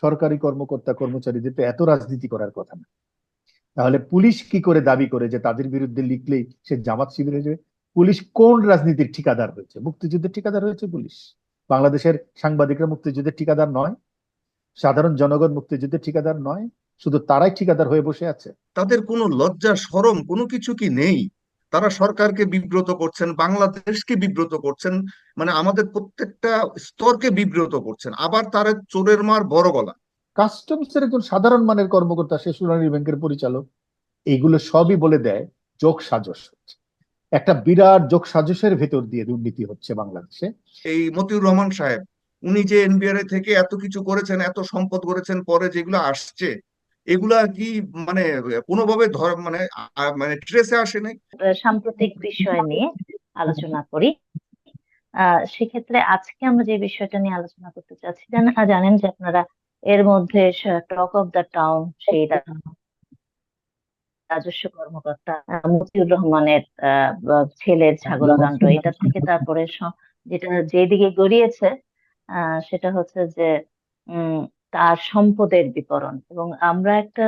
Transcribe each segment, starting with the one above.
সরকারি কর্মকর্তা কর্মচারীদের তো এত রাজনীতি করার কথা না। তাহলে পুলিশ কি করে দাবি করে যে তাদের বিরুদ্ধে লিখলেই সে জামাত শিবির হয়ে যাবে? পুলিশ কোন রাজনীতির ঠিকাদার হয়েছে? মুক্তিযুদ্ধের ঠিকাদার হয়েছে পুলিশ। বাংলাদেশের সাংবাদিকরা মুক্তিযুদ্ধের ঠিকাদার নয়। সাধারণ জনগণ মুক্তিযুদ্ধের ঠিকাদার নয়। শুধু তারাই ঠিকাদার হয়ে বসে আছে। তাদের কোনো লজ্জা সরম কোনো কিছু কি নেই? তারা সরকারকে বিব্রত করছেন বাংলাদেশকে বিব্রত করছেন মানে আমাদের প্রত্যেকটা স্তরকে বিব্রত করছেন। আবার তারা চোরের মার বড় গলা। কাস্টমস এর একজন সাধারণ মানের কর্মকর্তা সে সোনালী ব্যাংকের পরিচালক এইগুলো সবই বলে দেয় যোগ সাজস একটা বিরাট যোগ সাজসের ভেতর দিয়ে দুর্নীতি হচ্ছে বাংলাদেশে। এই মতিউর রহমান সাহেব উনি যে এনবিআর থেকে এত কিছু করেছেন এত সম্পদ করেছেন পরে যেগুলো আসছে এগুলা কি মানে কোনোভাবে ধর মানে মানে ট্রেসে আসে নাই? সাম্প্রতিক বিষয় নিয়ে আলোচনা করি। সেক্ষেত্রে আজকে আমরা যে বিষয়টা নিয়ে আলোচনা করতে চাচ্ছি, জান- জানেন যে আপনারা এর মধ্যে টক অফ দ্য টাউন সেই রাজস্ব কর্মকর্তা মতিউর রহমানের ছেলের ছাগলকাণ্ড এটা থেকে তারপরে যেটা যেদিকে গড়িয়েছে সেটা হচ্ছে যে তার সম্পদের বিবরণ। এবং আমরা একটা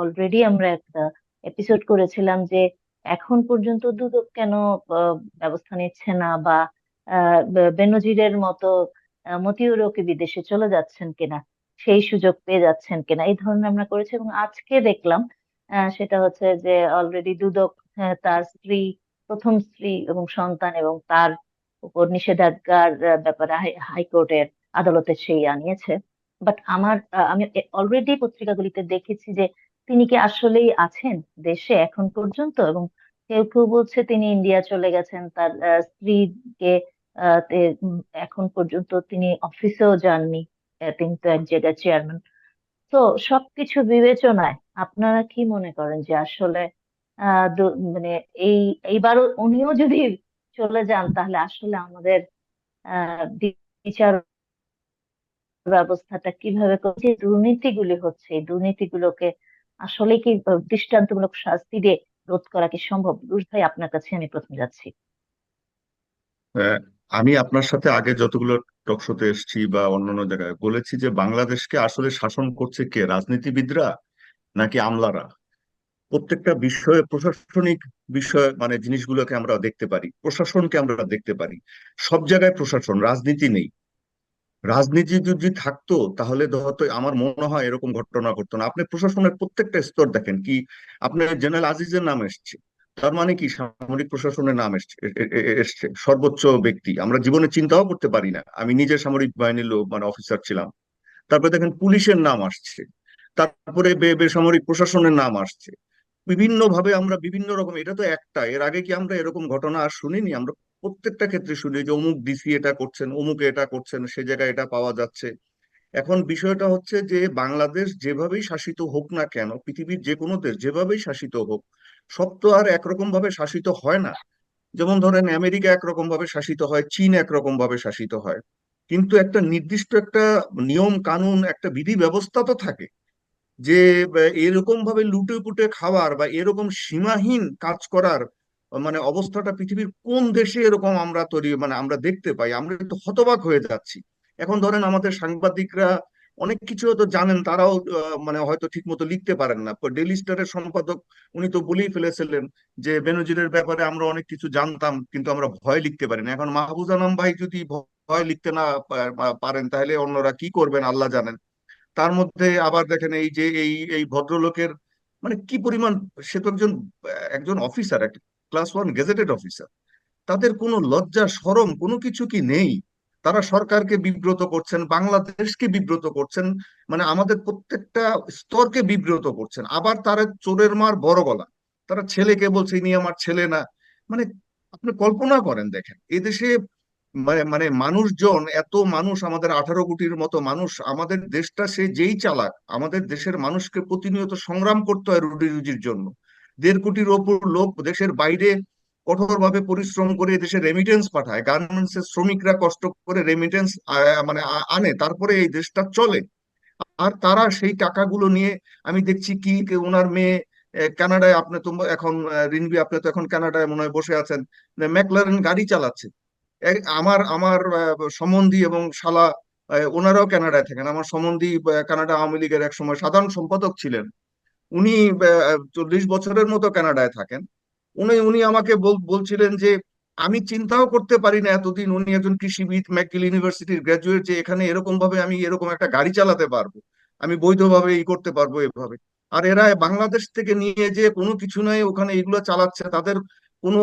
অলরেডি আমরা একটা এপিসোড করেছিলাম যে এখন পর্যন্ত দুদক কেন ব্যবস্থা নিচ্ছে না বা বেনজিরের মতো মতিউরও কি বিদেশে চলে যাচ্ছেন কিনা, সেই সুযোগ পেয়ে যাচ্ছেন কিনা, এই ধরনের আমরা করেছি। এবং আজকে দেখলাম সেটা হচ্ছে যে অলরেডি দুদক তার স্ত্রী, প্রথম স্ত্রী এবং সন্তান এবং তার উপর নিষেধাজ্ঞার ব্যাপারে হাইকোর্টের আদালতে সেই আনিয়েছে। বাট আমার আমি অলরেডি পত্রিকাগুলিতে দেখেছি যে তিনি কি আসলেই আছেন দেশে এখন পর্যন্ত? এবং কেউ কেউ বলছে তিনি ইন্ডিয়া চলে গেছেন, তার স্ত্রীকে এখন পর্যন্ত তিনি অফিসেও যাননি তিনি তো এক জায়গায় চেয়ারম্যান তো সবকিছু বিবেচনায় আপনারা কি মনে করেন যে আসলে মানে এই, এইবারও উনিও যদি চলে যান তাহলে আসলে আমাদের, আহ, বিচার ব্যবস্থাটা কীভাবে করছে দুর্নীতিগুলি হচ্ছে, এই দুর্নীতিগুলোকে আসলে কি দৃষ্টান্তমূলক শাস্তি দিয়ে রোধ করা কি সম্ভব? রুশ ভাই, আপনার কাছে আমি প্রথম যাচ্ছি। আমি আপনার সাথে আগে যতগুলো টক শোতে এসেছি বা অন্যান্য জায়গায় বলেছি যে বাংলাদেশকে আসলে শাসন করছে কে? রাজনীতিবিদরা নাকি আমলারা? প্রত্যেকটা বিষয়ে, প্রশাসনিক বিষয় মানে জিনিসগুলোকে আমরা দেখতে পারি, প্রশাসনকে আমরা দেখতে পারি। সব জায়গায় প্রশাসন, রাজনীতি নেই। রাজনীতি যদি থাকতো, তাহলে হয়তো আমার মনে হয় এরকম ঘটনা ঘটতো না। আপনি প্রশাসনের প্রত্যেকটা স্তর দেখেন কি আপনার জেনারেল আজিজের নাম এসছে। তার মানে কি, সামরিক প্রশাসনের নাম এসছে এসছে। সর্বোচ্চ ব্যক্তি। আমরা জীবনে চিন্তাও করতে পারি না। আমি নিজে সামরিক বাহিনীর লোক মানে অফিসার ছিলাম। তারপরে দেখেন পুলিশের নাম আসছে। তারপরে বেসামরিক প্রশাসনের নাম আসছে। বিভিন্ন ভাবে আমরা বিভিন্ন রকম, এটা তো একটা। এর আগে কি আমরা এরকম ঘটনা আর শুনিনি? আমরা প্রত্যেকটা ক্ষেত্রে শুনি যে অমুক ডিসি এটা করছেন, অমুক এটা করছেন, সে জায়গায় এটা পাওয়া যাচ্ছে। এখন বিষয়টা হচ্ছে যে বাংলাদেশ যেভাবেই শাসিত হোক না কেন, পৃথিবীর যে কোনো দেশ যেভাবেই শাসিত হোক, সব তো আর একরকম ভাবে শাসিত হয় না। যেমন ধরেন আমেরিকা একরকম ভাবে শাসিত হয়, চীন একরকম ভাবে শাসিত হয়। কিন্তু একটা নির্দিষ্ট একটা নিয়ম, কানুন, একটা বিধি ব্যবস্থা তো থাকে যে এরকম ভাবে লুটে পুটে খাওয়ার বা এরকম সীমাহীন কাজ করার মানে অবস্থাটা পৃথিবীর কোন দেশে এরকম আমরা তৈরি মানে আমরা দেখতে পাই, আমরা তো হতবাক হয়ে যাচ্ছি। এখন ধরেন আমাদের সাংবাদিকরা অনেক কিছু হয়তো জানেন, তারাও মানে হয়তো ঠিক মতো লিখতে পারেন না। ডেইলি স্টারের সম্পাদক উনি তো বলেই ফেলেছিলেন যে, বেনজিরের ব্যাপারে আমরা অনেক কিছু জানতাম, কিন্তু আমরা ভয় লিখতে পারি না এখন মাহবুজ আলম ভাই যদি ভয় লিখতে না পারেন, তাহলে অন্যরা কি করবেন আল্লাহ জানেন। তার মধ্যে আবার দেখেন এই যে, এই এই ভদ্রলোকের মানে কি পরিমাণ, সে তো একজন একজন অফিসার একটা ক্লাস ওয়ান গেজেটেড অফিসার তাদের কোনো লজ্জা শরম কোনো কিছু কি নেই? তারা সরকারকে বিব্রত করছেন, বাংলাদেশকে বিব্রত করছেন মানে আমাদের প্রত্যেকটা স্তরকে বিব্রত করছেন। আবার তারা চোরের মার বড় গলা। তারা ছেলেকে বলছে, ইনি আমার ছেলে না। মানে আপনি কল্পনা করেন, দেখেন। এদেশে মানে মানে মানুষজন, এত মানুষ আমাদের আঠারো কোটির মতো মানুষ, আমাদের দেশটা সে যেই চালাক, আমাদের দেশের মানুষকে প্রতিনিয়ত সংগ্রাম করতে হয় রুটি রুজির জন্য। দেড় কোটির ওপর লোক দেশের বাইরে কঠোরভাবে পরিশ্রম করে দেশে রেমিটেন্স পাঠায়। গার্মেন্টস এর শ্রমিকরা কষ্ট করে রেমিটেন্স মানে আনে। তারপরে এই দেশটা চলে। আর তারা সেই টাকাগুলো নিয়ে, আমি দেখছি কি ওনার মেয়ে কানাডায় আপনি তো এখন রিনবি, আপনি তো এখন কানাডায় মনে হয় বসে আছেন। ম্যাকলারেন গাড়ি চালাচ্ছে। আমার আমার সম্বন্ধী এবং শালা ওনারাও কানাডায় থাকেন। আমার সম্বন্ধী কানাডা আওয়ামী লীগের এক সময় সাধারণ সম্পাদক ছিলেন। উনি চল্লিশ বছরের মতো কানাডায় থাকেন। উনি উনি আমাকে বলছিলেন যে, আমি চিন্তাও করতে পারি না এতদিন উনি একজন কৃষিবিদ, ম্যাকগিল ইউনিভার্সিটির গ্রাজুয়েট যে এখানে এরকম ভাবে আমি এরকম একটা গাড়ি চালাতে পারব। আমি বৈধভাবে ই করতে পারব এভাবে। আর এরা বাংলাদেশ থেকে নিয়ে যে কোনো কিছু নাই, ওখানে এগুলো চালাচ্ছে, তাদের কোনো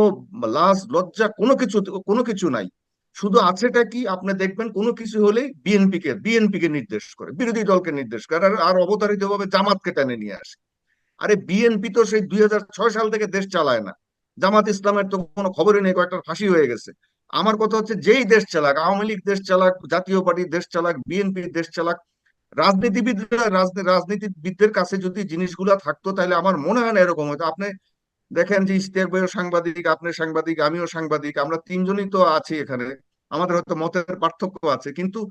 লাজ, লজ্জা, কোনো কিছু কোনো কিছু নাই। শুধু আছেটা কি? আপনি দেখবেন কোনো কিছু হলে বিএনপি কে বিএনপি কে নির্দেশ করে, বিরোধী দলকে নির্দেশ করে, আর অবতারিত ভাবে জামাতকে টেনে নিয়ে আসে। আরে বিএনপি তো সেই দুই হাজার ছয় সাল থেকে দেশ চালায় না। জামাত ইসলামের তো কোনো খবরই নেই, কয়েকটা ফাঁসি হয়ে গেছে। আমার কথা হচ্ছে যেই দেশ চালাক, আওয়ামী লীগ দেশ চালাক, জাতীয় পার্টি দেশ চালাক বিএনপি দেশ চালাক, রাজনীতিবিদরা, রাজনী- রাজনীতিবিদদের কাছে যদি জিনিসগুলা থাকতো, তাহলে আমার মনে হয় না এরকম হয়তো আপনি দেখেন যে ইশতিয়াক ভাইও সাংবাদিক, আপনি সাংবাদিক, আমিও সাংবাদিক, আমরা তিনজনই তো আছি এখানে। আমাদের হয়তো মতের পার্থক্য আছে, কিন্তু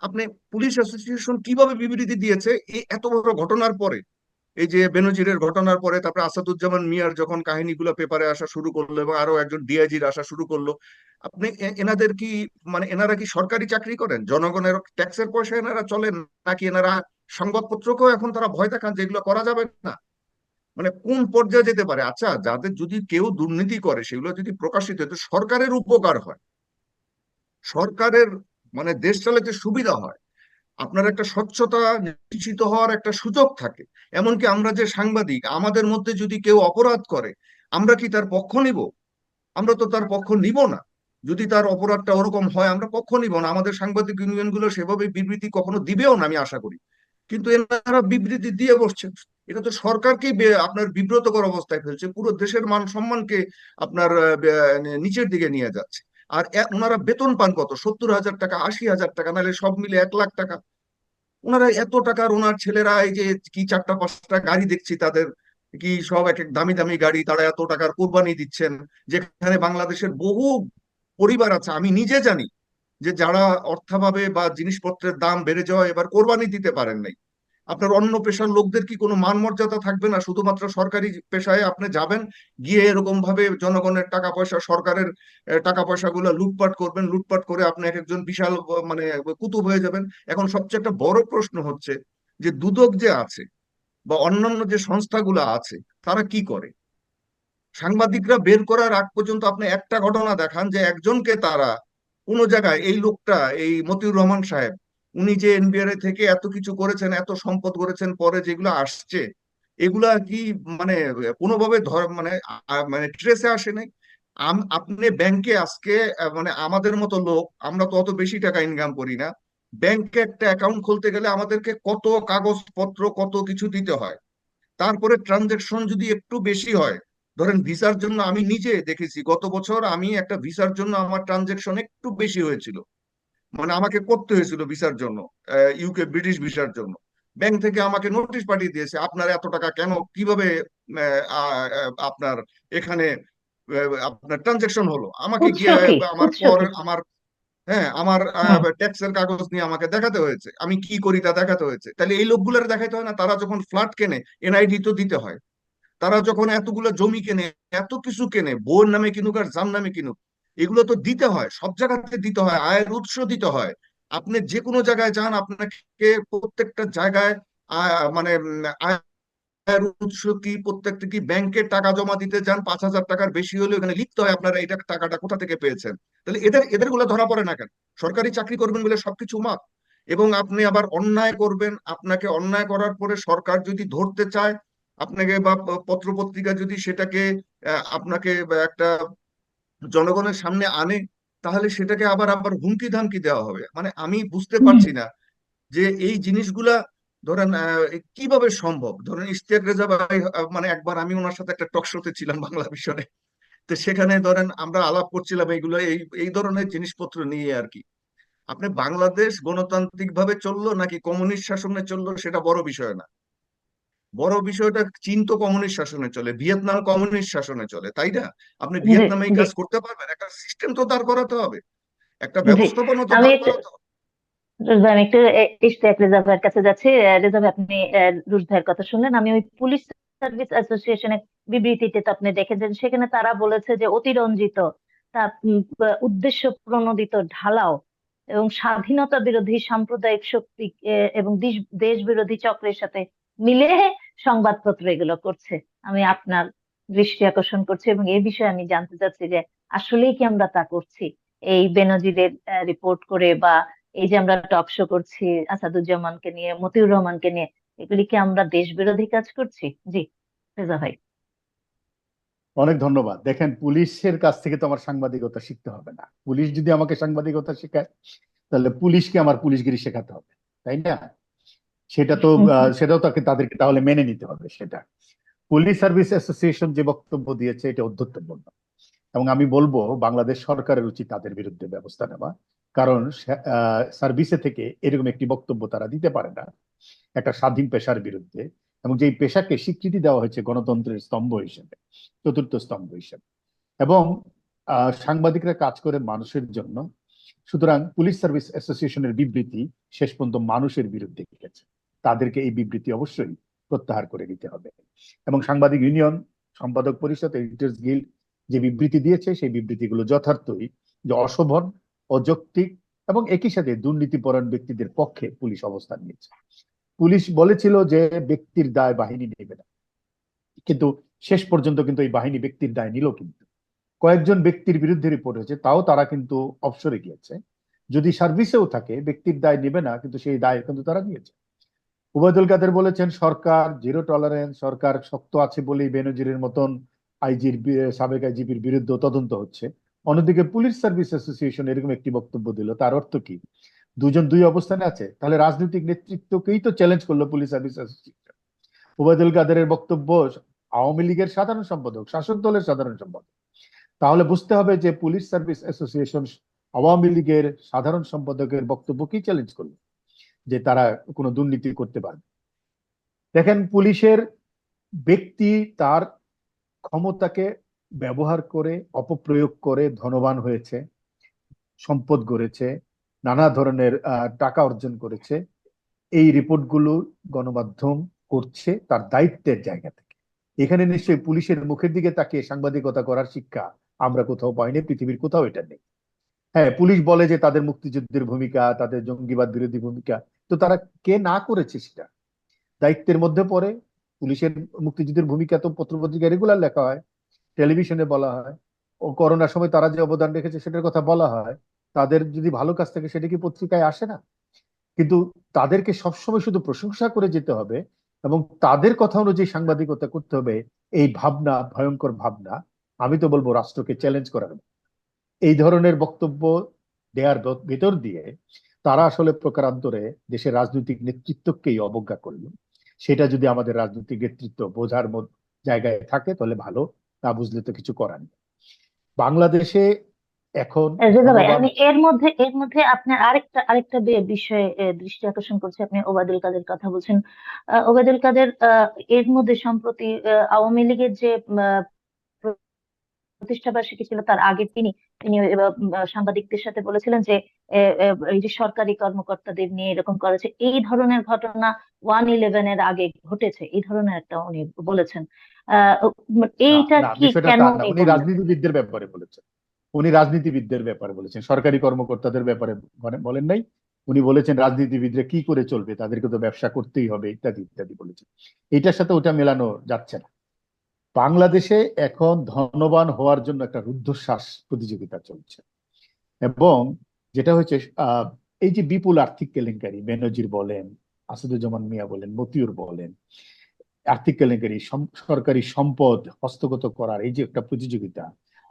আপনি পুলিশ অ্যাসোসিয়েশন কীভাবে বিবৃতি দিয়েছে, এই এত বড় ঘটনার পরে? এই যে বেনজিরের ঘটনার পরে তারপরে আসাদুজ্জামান মিয়ার যখন কাহিনীগুলো পেপারে আসা শুরু করল এবং আরও একজন ডিআইজির আসা শুরু করল, আপনি এনাদের কি মানে এনারা কি সরকারি চাকরি করেন? জনগণের ট্যাক্সের পয়সা এনারা চলেন নাকি এনারা সংবাদপত্রকেও এখন তারা ভয় দেখান যে এগুলো করা যাবে না? মানে কোন পর্যায়ে যেতে পারে? আচ্ছা যাদের যদি কেউ দুর্নীতি করে, সেগুলো যদি প্রকাশিত হয়, তো সরকারের উপকার হয়। সরকারের মানে দেশ চালাতে সুবিধা হয়। আপনার একটা স্বচ্ছতা নিশ্চিত হওয়ার একটা সুযোগ থাকে। এমনকি আমরা যে সাংবাদিক, আমাদের মধ্যে যদি কেউ অপরাধ করে, আমরা কি তার পক্ষ নিব? আমরা তো তার পক্ষ নিব না। যদি তার অপরাধটা ওরকম হয়, আমরা পক্ষ নিব না। আমাদের সাংবাদিক ইউনিয়নগুলো সেভাবে বিবৃতি কখনো দিবেও না, আমি আশা করি। কিন্তু এনারা বিবৃতি দিয়ে বসছে। এটা তো সরকারকেই আপনার বিব্রতকর অবস্থায় ফেলছে। পুরো দেশের মান সম্মানকে আপনার নিচের দিকে নিয়ে যাচ্ছে। আর ওনারা বেতন পান কত? সত্তর হাজার টাকা, আশি হাজার টাকা, নাহলে সব মিলে এক লাখ টাকা। ওনারা এত টাকার ওনার ছেলেরা, এই যে কি চারটা, পাঁচটা গাড়ি দেখছি তাদের, কি সব এক এক দামি দামি গাড়ি, তারা এত টাকার কোরবানি দিচ্ছেন, যেখানে বাংলাদেশের বহু পরিবার আছে। আমি নিজে জানি যে যারা অর্থাভাবে বা জিনিসপত্রের দাম বেড়ে যাওয়া এবার কোরবানি দিতে পারেন নাই। আপনার অন্য পেশার লোকদের কি কোনো মান মর্যাদা থাকবে না? শুধুমাত্র সরকারি পেশায় আপনি যাবেন, গিয়ে এরকম ভাবে জনগণের টাকা পয়সা সরকারের টাকা পয়সাগুলো লুটপাট করবেন, লুটপাট করে আপনি এক একজন বিশাল মানে কুতুব হয়ে যাবেন। এখন সবচেয়ে একটা বড় প্রশ্ন হচ্ছে যে, দুদক যে আছে বা অন্যান্য যে সংস্থাগুলো আছে, তারা কি করে? সাংবাদিকরা বের করার আগ পর্যন্ত আপনি একটা ঘটনা দেখান যে, একজনকে তারা কোনো জায়গায় এই লোকটা, এই মতিউর রহমান সাহেব উনি যে এনবিআর থেকে এত কিছু করেছেন, এত সম্পদ করেছেন, পরে যেগুলো আসছে, এগুলা কি মানে কোনোভাবে ধর মানে মানে ট্রেসে আসে নাই আপনি ব্যাংকে আজকে মানে আমাদের মতো লোক, আমরা তো অত বেশি টাকা ইনকাম করি না, ব্যাংকে একটা অ্যাকাউন্ট খুলতে গেলে আমাদেরকে কত কাগজপত্র, কত কিছু দিতে হয়। তারপরে ট্রানজেকশন যদি একটু বেশি হয়, ধরেন ভিসার জন্য আমি নিজে দেখেছি, গত বছর আমি একটা ভিসার জন্য আমার ট্রানজেকশন একটু বেশি হয়েছিল। মানে আমাকে করতে হয়েছিল ভিসার জন্য ইউকে ব্রিটিশ ভিসার জন্য। ব্যাংক থেকে আমাকে নোটিশ পাঠিয়ে দিয়েছে আপনার এত টাকা কেন? কীভাবে আপনার এখানে আপনার ট্রানজেকশন হলো? আমাকে গিয়ে কি? আমার পর আমার হ্যাঁ আমার ট্যাক্সের কাগজ নিয়ে আমাকে দেখাতে হয়েছে। আমি কি করি তা দেখাতে হয়েছে। তাহলে এই লোকগুলোর দেখাতে হয় না? তারা যখন ফ্ল্যাট কেনে এনআইডি তো দিতে হয়। তারা যখন এতগুলো জমি কেনে এত কিছু কেনে বউয়ের নামে কিনুক আর জাম নামে কিনুক এগুলো তো দিতে হয়, সব জায়গাতে দিতে হয়, আয়ের উৎস দিতে হয়। আপনি যে কোনো জায়গায় যান, আপনাকে প্রত্যেকটা জায়গায় মানে আয়ের উৎস কি, প্রত্যেকটা কি ব্যাংকে টাকা জমা দিতে যান, পাঁচ হাজার টাকার বেশি হলে ওখানে লিখতে হয় আপনারা এটা টাকাটা কোথা থেকে পেয়েছেন। তাহলে এদের এদেরগুলো ধরা পড়ে না কেন? সরকারি চাকরি করবেন বলে সবকিছু মাপ এবং আপনি আবার অন্যায় করবেন, আপনাকে অন্যায় করার পরে সরকার যদি ধরতে চায়, আপনাকে বা পত্র পত্রিকা যদি সেটাকে আপনাকে একটা জনগণের সামনে আনে তাহলে সেটাকে আবার আবার হুমকি ধামকি দেওয়া হবে। মানে আমি বুঝতে পারছি না যে এই জিনিসগুলা ধরেন কীভাবে সম্ভব? ধরেন ইশতিয়াক রেজা ভাই মানে একবার আমি ওনার সাথে একটা টক শোতে ছিলাম বাংলা মিশনে। তো সেখানে ধরেন আমরা আলাপ করছিলাম এইগুলো এই এই ধরনের জিনিসপত্র নিয়ে আর কি। আপনি বাংলাদেশ গণতান্ত্রিক ভাবে চলল নাকি কমিউনিস্ট শাসনে চলল সেটা বড় বিষয় না। বড় বিষয়টা চীন তো কমিউনিস্ট শাসনে চলে ভিয়েতনাম কমিউনিস্ট শাসনে চলে তাই না? আপনি ভিয়েতনামে এই কাজ করতে পারবেন একটা সিস্টেম তো দাঁড় করাতে হবে একটা ব্যবস্থাপনা তো দাঁড় করাতে হবে। একটু ইশতিয়াক কাছে যাচ্ছি। আহ, রেজা ভাই আপনি রুশ ভাইয়ের কথা শুনলেন। আমি ওই পুলিশ সার্ভিস অ্যাসোসিয়েশনের বিবৃতিতে তো আপনি দেখেছেন সেখানে তারা বলেছে যে অতিরঞ্জিত তা উদ্দেশ্য প্রণোদিত ঢালাও এবং স্বাধীনতা বিরোধী সাম্প্রদায়িক শক্তি এবং দেশ বিরোধী চক্রের সাথে মিলে সংবাদপত্র এগুলো করছে। আমি আপনার দৃষ্টি আকর্ষণ করছি এবং এই বিষয়ে আমি জানতে চাচ্ছি যে আসলেই কি আমরা তা করছি? এই বেনজিরের রিপোর্ট করে বা এই যে আমরা টক শো করছি আসাদুজ্জামানকে নিয়ে, মতিউর রহমানকে নিয়ে, এগুলি কি আমরা দেশ বিরোধী কাজ করছি? জি, রেজা ভাই। অনেক ধন্যবাদ। দেখেন, পুলিশের কাছ থেকে তো আমার সাংবাদিকতা শিখতে হবে না। পুলিশ যদি আমাকে সাংবাদিকতা শেখায়, তাহলে পুলিশকে আমার পুলিশগিরি শেখাতে হবে, তাই না? সেটা তো সেটাও তাকে তাদেরকে তাহলে মেনে নিতে হবে সেটা। পুলিশ সার্ভিস অ্যাসোসিয়েশন যে বক্তব্য দিয়েছে এটা অধ্যত্বপূর্ণ এবং আমি বলব বাংলাদেশ সরকারের উচিত তাদের বিরুদ্ধে ব্যবস্থা নেওয়া। কারণ সার্ভিসে থেকে এরকম একটি বক্তব্য তারা দিতে পারে না একটা স্বাধীন পেশার বিরুদ্ধে। এবং যেই পেশাকে স্বীকৃতি দেওয়া হয়েছে গণতন্ত্রের স্তম্ভ হিসেবে চতুর্থ স্তম্ভ হিসেবে। এবং আহ, সাংবাদিকরা কাজ করে মানুষের জন্য। সুতরাং পুলিশ সার্ভিস অ্যাসোসিয়েশনের বিবৃতি শেষ পর্যন্ত মানুষের বিরুদ্ধে গেছে। তাদেরকে এই বিবৃতি অবশ্যই প্রত্যাহার করে নিতে হবে। এবং সাংবাদিক ইউনিয়ন, সম্পাদক পরিষদ, এডিটর্স গিল্ড যে বিবৃতি দিয়েছে, সেই বিবৃতিগুলো যথার্থই যে অশোভন, অযৌক্তিক এবং একই সাথে দুর্নীতিপরায়ণ ব্যক্তিদের পক্ষে পুলিশ অবস্থান নিয়েছে। পুলিশ বলেছিল যে ব্যক্তির দায় বাহিনী নেবে না। কিন্তু শেষ পর্যন্ত কিন্তু এই বাহিনী ব্যক্তির দায় নিল কিন্তু। কয়েকজন ব্যক্তির বিরুদ্ধে রিপোর্ট হয়েছে, তাও তারা কিন্তু অবসরে গিয়েছে। যদি সার্ভিসেও থাকে, ব্যক্তির দায় নেবে না, কিন্তু সেই দায় কিন্তু তারা নিয়েছে উবায়দুল কাদের বলেছেন, সরকার জিরো টলারেন্স সরকার শক্ত আছে বলেই বেনজিরের মতন আইজির সাবেক আইজিপির বিরুদ্ধে তদন্ত হচ্ছে। অন্যদিকে পুলিশ সার্ভিস অ্যাসোসিয়েশন এরকম একটি বক্তব্য দিল। তার অর্থ কি? দুজন দুই অবস্থানে আছে, তাহলে রাজনৈতিক নেতৃত্বকেই তো চ্যালেঞ্জ করল পুলিশ সার্ভিস অ্যাসোসিয়েশন। ওবায়দুল কাদেরের বক্তব্য আওয়ামী লীগের সাধারণ সম্পাদক, শাসক দলের সাধারণ সম্পাদক। তাহলে বুঝতে হবে যে পুলিশ সার্ভিস অ্যাসোসিয়েশন আওয়ামী লীগের সাধারণ সম্পাদকের বক্তব্য কি চ্যালেঞ্জ করল? যে তারা কোনো দুর্নীতি করতে পারবে। দেখেন, পুলিশের ব্যক্তি তার ক্ষমতাকে ব্যবহার করে, অপপ্রয়োগ করে ধনবান হয়েছে, সম্পদ গড়েছে, নানা ধরনের টাকা অর্জন করেছে। এই রিপোর্টগুলো গণমাধ্যম করছে তার দায়িত্বের জায়গা থেকে। এখানে নিশ্চয়ই পুলিশের মুখের দিকে তাকিয়ে সাংবাদিকতা করার শিক্ষা আমরা কোথাও পাইনি, পৃথিবীর কোথাও এটা নেই। হ্যাঁ পুলিশ বলে যে তাদের মুক্তিযুদ্ধের ভূমিকা, তাদের জঙ্গিবাদ বিরোধী ভূমিকা তো তারা কে না করেছে সেটা? দায়িত্বের মধ্যে পড়ে, পুলিশের মুক্তিযুদ্ধের ভূমিকা তো পত্রপত্রিকায় রেগুলার লেখা হয় টেলিভিশনে বলা হয়, ও করোনার সময় তারা যে অবদান রেখেছে সেটার কথা বলা হয়, তাদের যদি ভালো কাজ থাকে সেটা কি পত্রিকায় আসে না? কিন্তু তাদেরকে সবসময় শুধু প্রশংসা করে যেতে হবে এবং তাদের কথা অনুযায়ী সাংবাদিকতা করতে হবে, এই ভাবনা, ভয়ঙ্কর ভাবনা, আমি তো বলব রাষ্ট্রকে চ্যালেঞ্জ করার এই ধরনের বক্তব্য দেওয়ার ভেতর দিয়ে তারা আসলে প্রকারান্তরে দেশের রাজনৈতিক নেতৃত্বকেই অবজ্ঞা করল। সেটা যদি আমাদের রাজনৈতিক নেতৃত্ব বোঝার জায়গায় থাকে তাহলে ভালো না বুঝলে তো কিছু করার নেই। বাংলাদেশে এখন আমি এর মধ্যে এর মধ্যে আপনার আরেকটা আরেকটা বিষয়ে দৃষ্টি আকর্ষণ করছি। আপনি ওবায়দুল কাদের কথা বলছেন। ওবায়দুল কাদের আহ, এর মধ্যে সম্প্রতি আওয়ামী লীগের যে আহ, প্রতিষ্ঠা বার্ষিকী ছিল তার আগে তিনি তিনি সাংবাদিকদের সাথে বলেছিলেন যে এই যে সরকারি কর্মকর্তাদের নিয়ে এরকম করেছে এই ধরনের ঘটনা ওয়ান ইলেভেনের আগে ঘটেছে এই ধরনের একটা উনি বলেছেন। এইটা কি কেন উনি রাজনীতিবিদদের ব্যাপারে বলেছেন। উনি রাজনীতিবিদদের ব্যাপারে বলেছেন সরকারি কর্মকর্তাদের ব্যাপারে বলেন নাই। উনি বলেছেন রাজনীতিবিদরা কি করে চলবে তাদেরকে তো ব্যবসা করতেই হবে ইত্যাদি ইত্যাদি বলেছেন। এটার সাথে ওটা মেলানো যাচ্ছে না। বাংলাদেশে এখন ধনবান হওয়ার জন্য একটা রুদ্ধশ্বাস প্রতিযোগিতা চলছে। এবং যেটা হচ্ছে এই যে বিপুল আর্থিক কেলেঙ্কারি, বেনজির বলেন, আসাদুজ্জামান মিয়া বলেন, মতিউর বলেন, আর্থিক কেলেঙ্কারি সরকারি সম্পদ হস্তগত করার এই যে একটা প্রতিযোগিতা,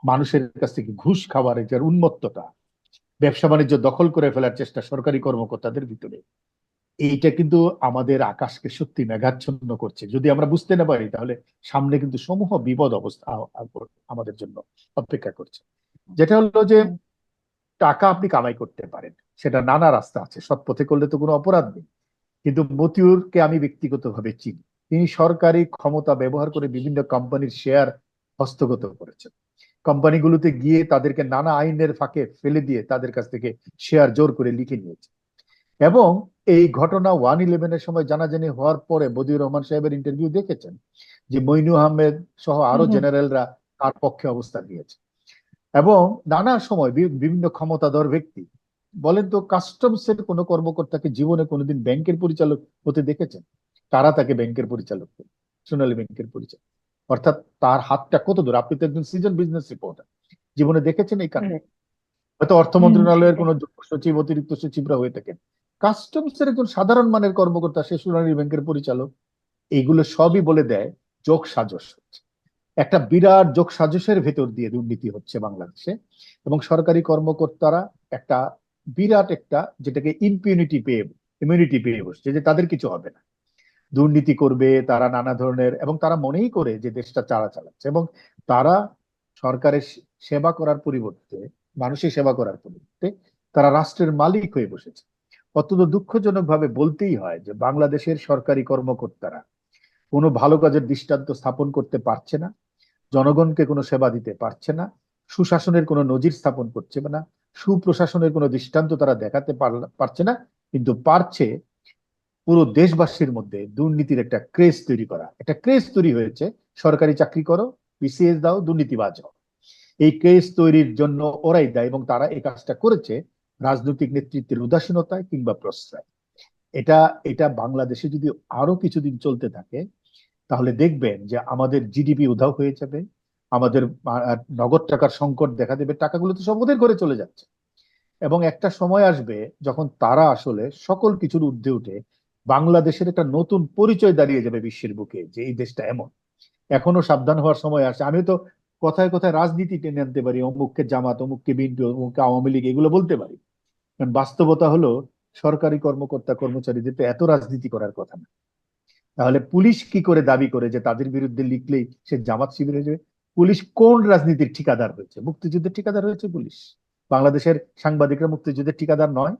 মানুষের কাছ থেকে ঘুষ খাওয়ার যে উন্মত্ততা, ব্যবসা বাণিজ্য দখল করে ফেলার চেষ্টা সরকারি কর্মকর্তাদের ভিতরে এইটা কিন্তু আমাদের আকাশকে সত্যি মেঘাচ্ছন্ন করছে। যদি আমরা বুঝতে না পারি, তাহলে সামনে কিন্তু সমূহ বিপদ অবস্থা আমাদের জন্য অপেক্ষা করছে। যেটা হলো যে, টাকা আপনি কামাই করতে পারেন, সেটা নানা রাস্তা আছে, সৎ পথে করলে তো কোনো অপরাধ নেই। কিন্তু মতিউরকে আমি ব্যক্তিগতভাবে চিনি। তিনি সরকারি ক্ষমতা ব্যবহার করে বিভিন্ন কোম্পানির শেয়ার হস্তগত করেছেন। কোম্পানিগুলোতে গিয়ে তাদেরকে নানা আইনের ফাঁকে ফেলে দিয়ে তাদের কাছ থেকে শেয়ার জোর করে লিখে নিয়েছে। এবং এই ঘটনা ওয়ান ইলেভেনের সময় জানাজানি হওয়ার পরে বদিউর রহমান সাহেবের ইন্টারভিউ দেখেছেন যে মইনু আহমেদ সহ আরও। জেনারেলরা তার পক্ষে অবস্থান নিয়েছে। এবং নানা সময় বিভিন্ন ক্ষমতাধর ব্যক্তি বলেন তো কাস্টমস এর কোনো কর্মকর্তাকে জীবনে কোনোদিন ব্যাংকের পরিচালক হতে দেখেছেন? তারা তাকে ব্যাংকের পরিচালক সোনালী ব্যাংকের পরিচালক। অর্থাৎ তার হাতটা কত দূর আপনি তো একজন সিজন বিজনেস রিপোর্টার জীবনে দেখেছেন এই কারণে হয়তো অর্থ মন্ত্রণালয়ের। কোনো সচিব অতিরিক্ত সচিবরা হয়ে থাকেন। কাস্টমস এর একজন সাধারণ মানের কর্মকর্তা সে সোনালী ব্যাংকের পরিচালক, এইগুলো সবই বলে দেয় যোগ সাজস একটা বিরাট যোগ সাজসের ভেতর দিয়ে দুর্নীতি হচ্ছে বাংলাদেশে এবং সরকারি কর্মকর্তারা একটা বিরাট একটা যেটাকে ইম্পিউনিটি পেয়ে ইমিউনিটি পেয়ে বসছে যে তাদের কিছু হবে না। দুর্নীতি করবে, তারা নানা ধরনের এবং তারা মনেই করে যে দেশটা চালা চালাচ্ছে এবং তারা সরকারের সেবা করার পরিবর্তে, মানুষের সেবা করার পরিবর্তে তারা রাষ্ট্রের মালিক হয়ে বসেছে। অত্যন্ত দুঃখজনক ভাবে বলতেই হয় যে বাংলাদেশের সরকারি কর্মকর্তারা কোনো ভালো কাজের দৃষ্টান্ত স্থাপন করতে পারছে না, জনগণকে কোনো সেবা দিতে পারছে না, সুশাসনের কোনো নজির স্থাপন করছে না, সুপ্রশাসনের কোনো দৃষ্টান্ত তারা দেখাতে পারছে না, কিন্তু পারছে পুরো দেশবাসীর মধ্যে দুর্নীতির একটা ক্রেজ তৈরি করা। একটা ক্রেজ তৈরি হয়েছে, সরকারি চাকরি করো, বিসিএস দাও, দুর্নীতিবাজ হও। এই ক্রেজ তৈরির জন্য ওরাই দেয় এবং তারা এই কাজটা করেছে রাজনৈতিক নেতৃত্বের উদাসীনতায় কিংবা প্রশ্রয়। এটা এটা বাংলাদেশে যদি আরও কিছুদিন চলতে থাকে, তাহলে দেখবেন যে আমাদের জিডিপি উধাও হয়ে যাবে, আমাদের নগদ টাকার সংকট দেখা দেবে, টাকাগুলো তো সব ওদের ঘরে চলে যাচ্ছে। এবং একটা সময় আসবে যখন তারা আসলে সকল কিছুর ঊর্ধ্বে উঠে বাংলাদেশের একটা নতুন পরিচয় দাঁড়িয়ে যাবে বিশ্বের বুকে যে এই দেশটা এমন। এখনও সাবধান হওয়ার সময় আসে। আমি তো কথায় কথায় রাজনীতি টেনে আনতে পারি, অমুককে জামাত, অমুককে বিএনপি, অমুককে আওয়ামী লীগ, এগুলো বলতে পারি। বাস্তবতা হলো সরকারি কর্মকর্তা কর্মচারীদের তো এত রাজনীতি করার কথা না। তাহলে পুলিশ কি করে দাবি করে যে তাদের বিরুদ্ধে লিখলেই সে জামাত শিবির হয়ে যাবে? পুলিশ কোন রাজনীতির ঠিকাদার হয়েছে? মুক্তিযুদ্ধের ঠিকাদার হয়েছে পুলিশ। বাংলাদেশের সাংবাদিকরা মুক্তিযুদ্ধের ঠিকাদার নয়।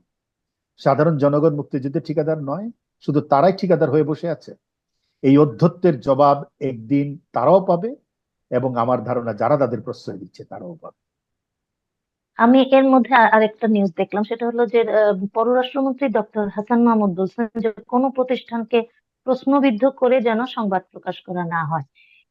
সাধারণ জনগণ মুক্তিযুদ্ধের ঠিকাদার নয়। শুধু তারাই ঠিকাদার হয়ে বসে আছে। এই অধ্যত্বের জবাব একদিন তারাও পাবে এবং আমার ধারণা যারা তাদের প্রশ্রয় দিচ্ছে তারাও পাবে। আমি এর মধ্যে আরেকটা নিউজ দেখলাম সেটা হলো যে পররাষ্ট্রমন্ত্রী ডক্টর হাসান মাহমুদ বলছেন যে কোনো প্রতিষ্ঠানকে প্রশ্নবিদ্ধ করে যেন সংবাদ প্রকাশ করা না হয়।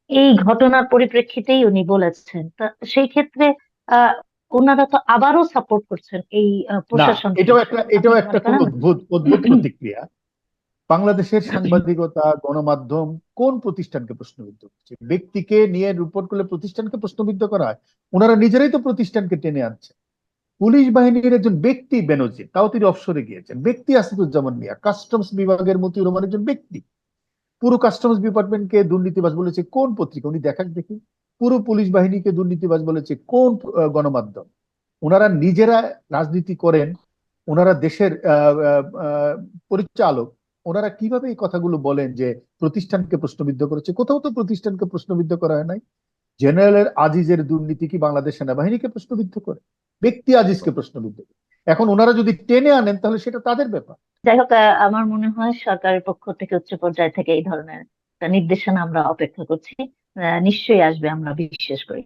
এই ঘটনার পরিপ্রেক্ষিতেই উনি বলেছেন। তা সেই ক্ষেত্রে আহ ওনারা তো আবারও সাপোর্ট করছেন এই প্রশাসন এটাও একটা এটাও একটা অদ্ভুত অদ্ভুত প্রতিক্রিয়া। বাংলাদেশের সাংবাদিকতা, গণমাধ্যম কোন প্রতিষ্ঠানকে প্রশ্নবিদ্ধ করছে? ব্যক্তিকে নিয়ে রিপোর্ট করলে প্রতিষ্ঠানকে প্রশ্নবিদ্ধ করা হয়? ওনারা নিজেরাই তো প্রতিষ্ঠানকে টেনে আনছে পুলিশ বাহিনীর একজন ব্যক্তি বেনজির, তাও তিনি অবসরে গিয়েছেন। ব্যক্তি আসাদুজ্জামান মিয়া কাস্টমস বিভাগের মতিউর রহমান একজন ব্যক্তি। পুরো কাস্টমস ডিপার্টমেন্টকে দুর্নীতিবাজ বলেছে কোন পত্রিকা? উনি দেখাক দেখি। পুরো পুলিশ বাহিনীকে দুর্নীতিবাজ বলেছে কোন গণমাধ্যম? ওনারা নিজেরা রাজনীতি করেন ওনারা দেশের পরিচালক ওনারা কীভাবে এই কথাগুলো বলেন যে প্রতিষ্ঠানকে প্রশ্নবিদ্ধ করেছে? কোথাও তো প্রতিষ্ঠানকে প্রশ্নবিদ্ধ করা হয় নাই। জেনারেলের আজিজের দুর্নীতি কি বাংলাদেশ সেনাবাহিনীকে প্রশ্নবিদ্ধ করে? ব্যক্তি আজিজকে প্রশ্নবিদ্ধ করে। এখন ওনারা যদি টেনে আনেন, তাহলে সেটা তাদের ব্যাপার। যাই হোক আমার মনে হয় সরকারের পক্ষ থেকে উচ্চ পর্যায় থেকে এই ধরনের নির্দেশনা আমরা অপেক্ষা করছি। নিশ্চয়ই আসবে, আমরা বিশ্বাস করি।